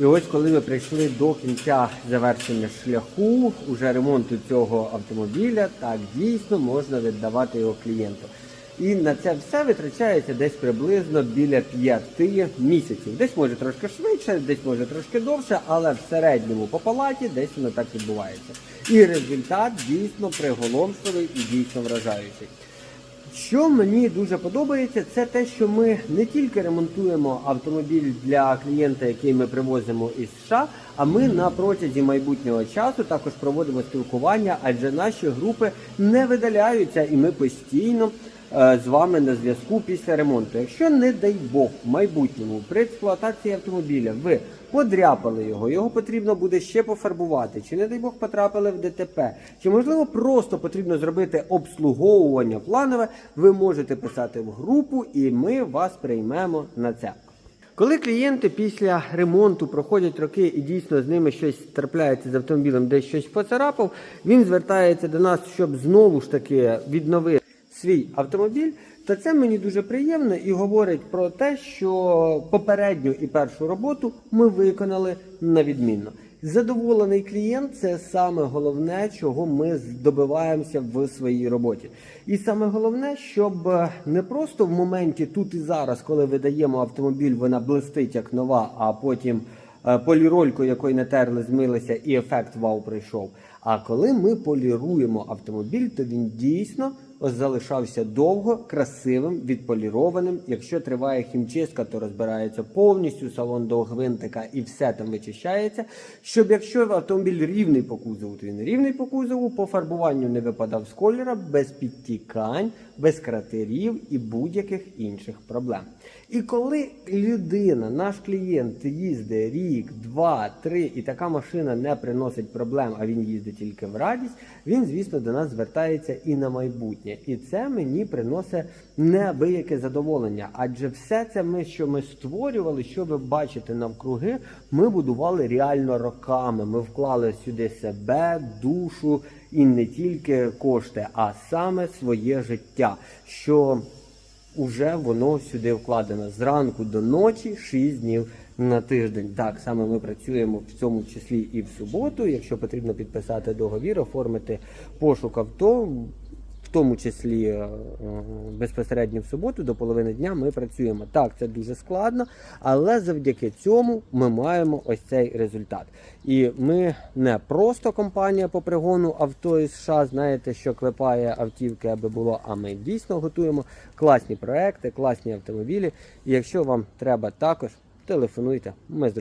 І ось коли ми прийшли до кінця завершення шляху, уже ремонту цього автомобіля, так дійсно можна віддавати його клієнту. І на це все витрачається десь приблизно біля 5 місяців. Десь може трошки швидше, десь може трошки довше, але в середньому по палаті десь воно так відбувається. І результат дійсно приголомшливий і дійсно вражаючий. Що мені дуже подобається, це те, що ми не тільки ремонтуємо автомобіль для клієнта, який ми привозимо із США, а ми на протязі майбутнього часу також проводимо спілкування, адже наші групи не видаляються, і ми постійно з вами на зв'язку після ремонту. Якщо не дай Бог в майбутньому при експлуатації автомобіля ви подряпали його, його потрібно буде ще пофарбувати, чи не дай Бог потрапили в ДТП, чи можливо просто потрібно зробити обслуговування планове, ви можете писати в групу, і ми вас приймемо на це. Коли клієнти після ремонту проходять роки і дійсно з ними щось трапляється з автомобілем, десь щось поцарапав, він звертається до нас, щоб знову ж таки відновити свій автомобіль. Та це мені дуже приємно і говорить про те, що попередню і першу роботу ми виконали на відмінно. Задоволений клієнт це саме головне, чого ми добиваємося в своїй роботі. І саме головне, щоб е, не просто в моменті тут і зараз, коли видаємо автомобіль, вона блистить як нова, а потім е, полірольку, якої натерли, змилися, і ефект вау прийшов. А коли ми поліруємо автомобіль, то він дійсно залишався довго, красивим, відполірованим. Якщо триває хімчистка, то розбирається повністю салон до гвинтика і все там вичищається. Щоб якщо автомобіль рівний по кузову, то він рівний по кузову, по фарбуванню не випадав з кольора, без підтікань, без кратерів і будь-яких інших проблем. І коли людина, наш клієнт, їздить рік, два, три, і така машина не приносить проблем, а він їздить тільки в радість, він, звісно, до нас звертається і на майбутнє. І це мені приносить неабияке задоволення. Адже все це ми, що ми створювали, що ви бачите навкруги, ми будували реально роками. Ми вклали сюди себе, душу і не тільки кошти, а саме своє життя. що Уже воно сюди вкладено зранку до ночі, 6 днів на тиждень. Так саме ми працюємо в цьому числі і в суботу. Якщо потрібно підписати договір, оформити пошук авто, тому числі е, безпосередньо в суботу до половини дня ми працюємо. Так, це дуже складно, але завдяки цьому ми маємо ось цей результат. І ми не просто компанія по пригону авто із США, знаєте, що клепає автівки, аби було. А ми дійсно готуємо класні проекти, класні автомобілі. І якщо вам треба також, телефонуйте. Ми.